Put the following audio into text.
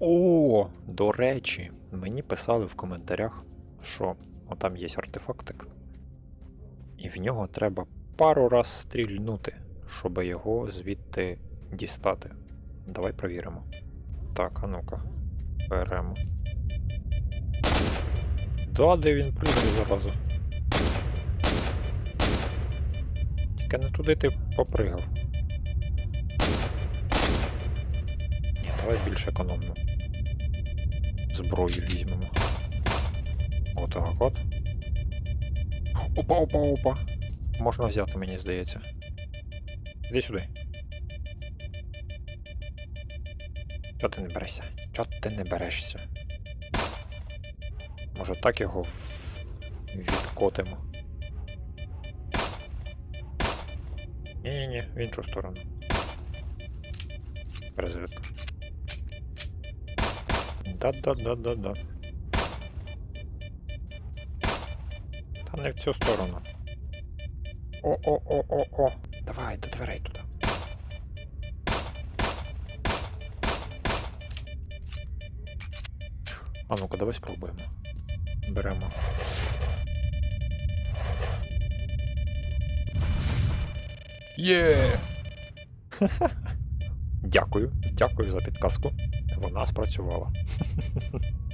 О, до речі, мені писали в коментарях, що отам є артефактик. І в нього треба пару раз стрільнути, щоб його звідти дістати. Давай провіримо. Так, а ну-ка. Беремо. Да, де він прийде зараза. Тільки не туди ти попригав. Давай більш економно. Зброю візьмемо. Отак от. Опа, опа, опа. Можна взяти, мені здається. Іди сюди. Чого ти не берешся? Чого ти не берешся? Може так його відкотимо. Ні-ні-ні, в іншу сторону. Перезвідка. Да-да-да-да-да. Та не в цю сторону. О-о-о-о-о. Давай, до дверей туди. А ну-ка, давай спробуємо. Беремо. Є! Дякую, дякую за підказку. Вона спрацювала.